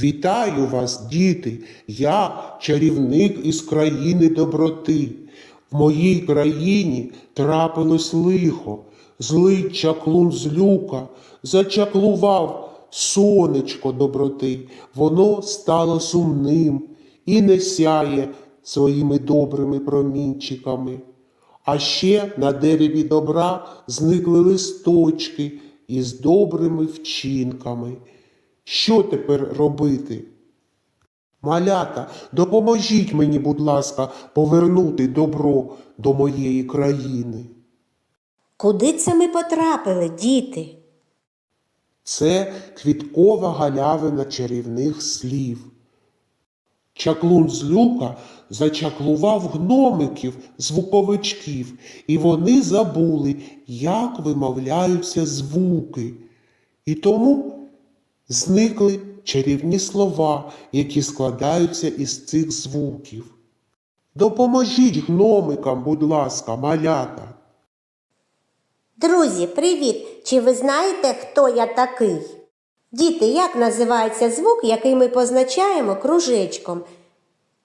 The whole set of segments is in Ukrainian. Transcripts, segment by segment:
Вітаю вас, діти! Я чарівник із країни доброти. В моїй країні трапилось лихо, злий чаклун з люка, зачаклував сонечко доброти. Воно стало сумним і не сяє своїми добрими промінчиками. А ще на дереві добра зникли листочки із добрими вчинками. Що тепер робити? Малята, допоможіть мені, будь ласка, повернути добро до моєї країни. Куди це ми потрапили, діти? Це квіткова галявина чарівних слів. Чаклун з люка зачаклував гномиків, звуковичків, і вони забули, як вимовляються звуки. І тому зникли чарівні слова, які складаються із цих звуків. Допоможіть гномикам, будь ласка, малята. Друзі, привіт! Чи ви знаєте, хто я такий? Діти, як називається звук, який ми позначаємо кружечком?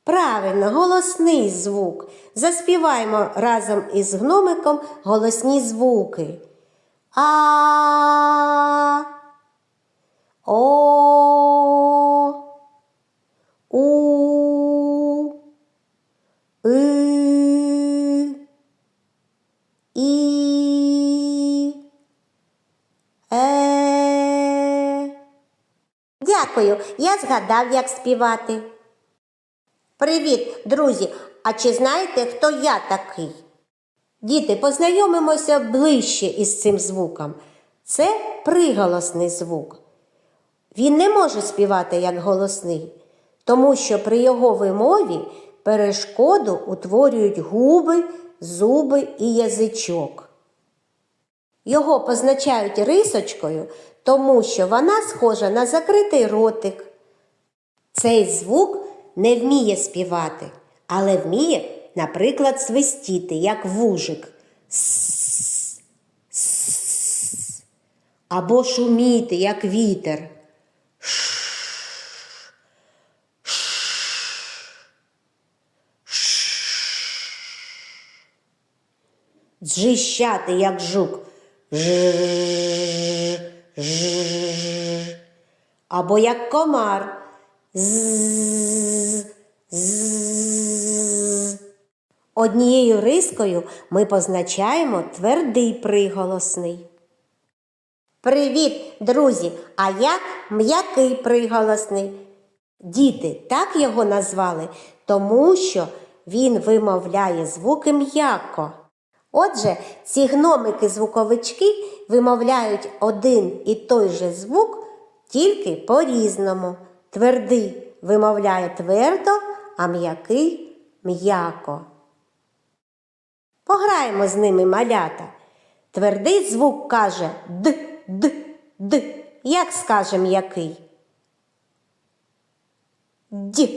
Правильно, голосний звук. Заспіваємо разом із гномиком голосні звуки. А. О. У. И. І. Е. Дякую, я згадав, як співати. Привіт, друзі! А чи знаєте, хто я такий? Діти, познайомимося ближче із цим звуком. Це приголосний звук. Він не може співати як голосний, тому що при його вимові перешкоду утворюють губи, зуби і язичок. Його позначають рисочкою, тому що вона схожа на закритий ротик. Цей звук не вміє співати, але вміє, наприклад, свистіти, як вужик. С, або шуміти, як вітер. Джищати, як жук. Ж, або як комар. Однією рискою ми позначаємо твердий приголосний. Привіт, друзі! А я м'який приголосний. Діти так його назвали, тому що він вимовляє звуки м'яко. Отже, ці гномики-звуковички вимовляють один і той же звук тільки по-різному. Твердий вимовляє твердо, а м'який м'яко. Пограємо з ними малята. Твердий звук каже д, д, д. Як скаже м'який? Д,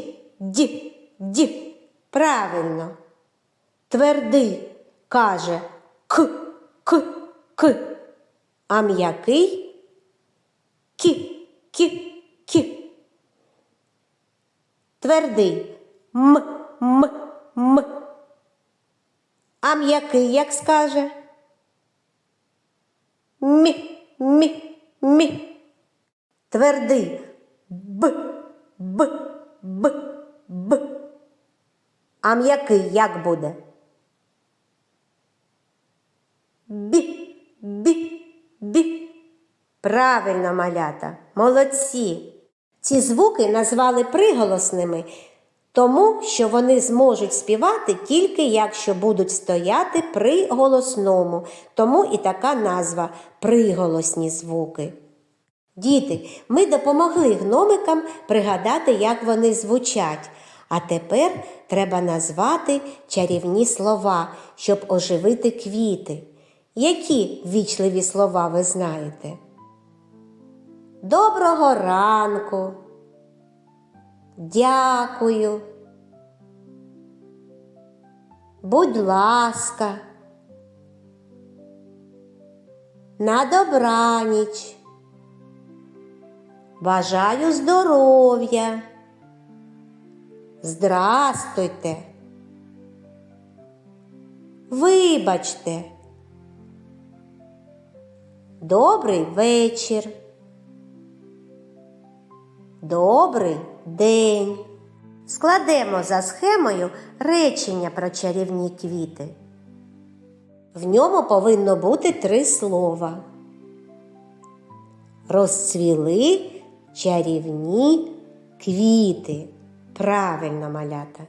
д, д. Правильно. Твердий каже к, к, к. А м'який кі, кі, кі. Твердий м, м, м. А м'який як скаже? Мі, мі, мі. Твердий б, б, б, б. А м'який як буде? Бі, бі, бі. Правильно, малята, молодці. Ці звуки назвали приголосними, тому що вони зможуть співати тільки якщо будуть стояти при голосному, тому і така назва приголосні звуки. Діти, ми допомогли гномикам пригадати, як вони звучать. А тепер треба назвати чарівні слова, щоб оживити квіти. Які ввічливі слова ви знаєте? Доброго ранку. Дякую. Будь ласка. На добраніч. Бажаю здоров'я. Здрастуйте. Вибачте. Добрий вечір. Добрий день. Складемо за схемою речення про чарівні квіти. В ньому повинно бути три слова. Розцвіли чарівні квіти. Правильно малята.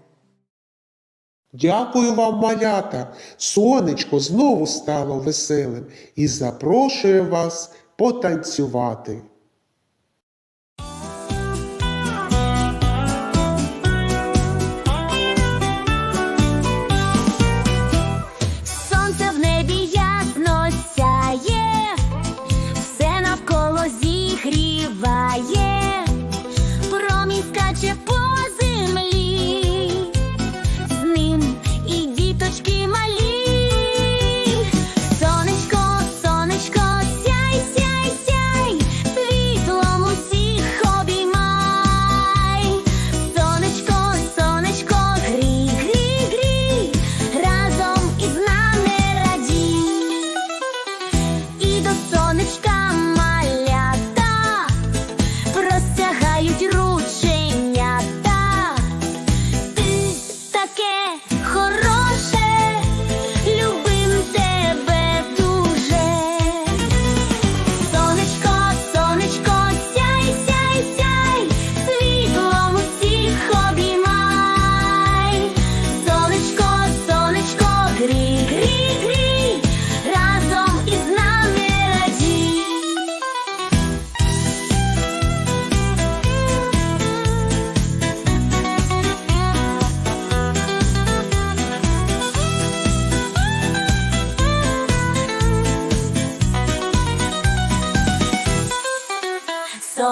Дякую вам, малята. Сонечко знову стало веселим і запрошує вас потанцювати. Сонце в небі ясно сяє, все навколо зігріває, промінь скаче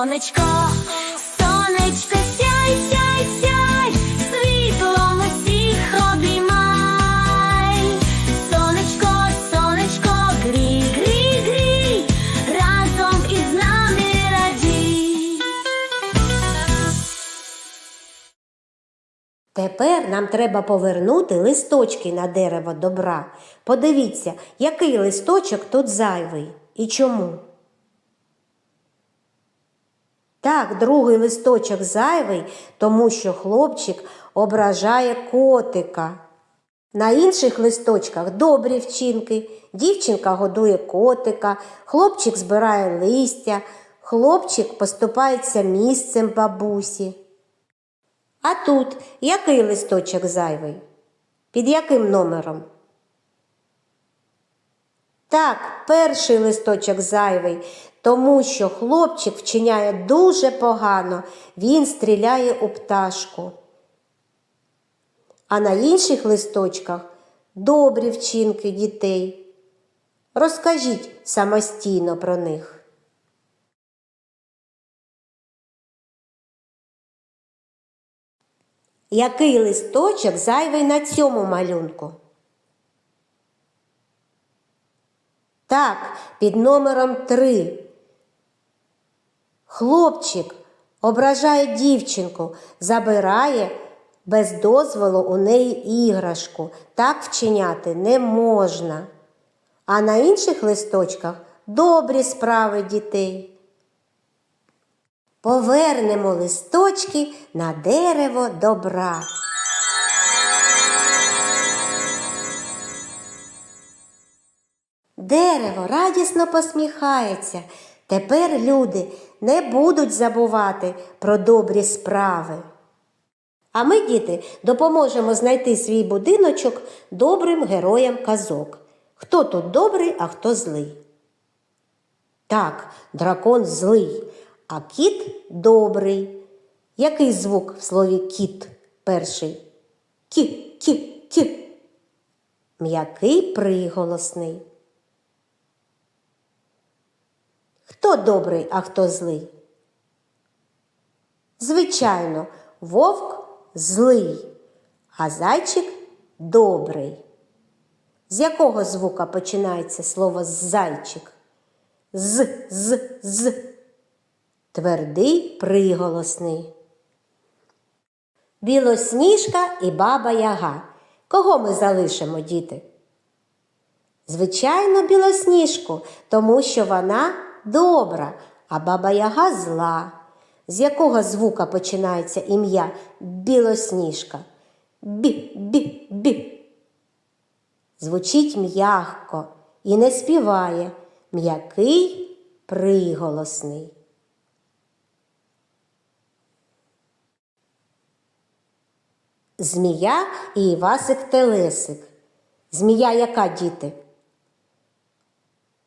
Сонечко, сонечко, сяй, сяй, сяй, світлом усіх обіймай. Сонечко, сонечко, грій, грій, грій, разом із нами радій. Тепер нам треба повернути листочки на дерево добра. Подивіться, який листочок тут зайвий і чому. Так, другий листочок зайвий, тому що хлопчик ображає котика. На інших листочках добрі вчинки. Дівчинка годує котика, хлопчик збирає листя, хлопчик поступається місцем бабусі. А тут який листочок зайвий? Під яким номером? Так, перший листочок зайвий, тому що хлопчик вчиняє дуже погано, він стріляє у пташку. А на інших листочках добрі вчинки дітей. Розкажіть самостійно про них. Який листочок зайвий на цьому малюнку? Так, під номером 3. Хлопчик ображає дівчинку, забирає без дозволу у неї іграшку. Так вчиняти не можна. А на інших листочках добрі справи дітей. Повернемо листочки на дерево добра. Дерево радісно посміхається. Тепер люди не будуть забувати про добрі справи. А ми, діти, допоможемо знайти свій будиночок добрим героям казок. Хто тут добрий, а хто злий. Так, дракон злий, а кіт добрий. Який звук в слові кіт перший? Кі, кі, кі. М'який приголосний. Хто добрий, а хто злий? Звичайно, вовк злий, а зайчик добрий. З якого звука починається слово зайчик? З, з, з. твердий приголосний. Білосніжка і баба Яга. Кого ми залишимо, діти? Звичайно, білосніжку, тому що вона добра, а баба Яга зла. З якого звука починається ім'я білосніжка? Бі-бі-бі. Звучить м'ягко і не співає м'який приголосний. Змія і Івасик Телесик. Змія яка діти?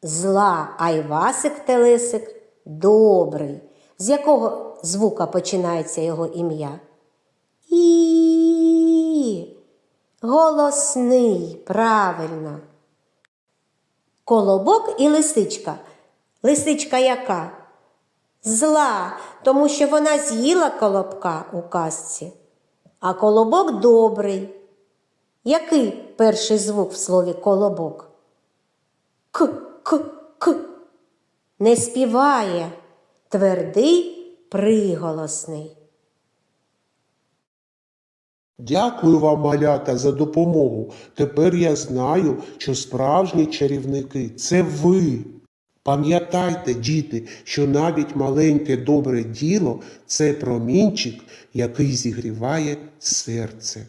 Зла, а Івасик Телесик добрий. З якого звука починається його ім'я? І голосний, правильно. Колобок і лисичка. Лисичка яка? Зла, тому що вона з'їла колобка у казці. А колобок добрий. Який перший звук в слові колобок? К, к, к. Не співає. Твердий приголосний. Дякую вам, малята, за допомогу. Тепер я знаю, що справжні чарівники це ви. Пам'ятайте, діти, що навіть маленьке добре діло це промінчик, який зігріває серце.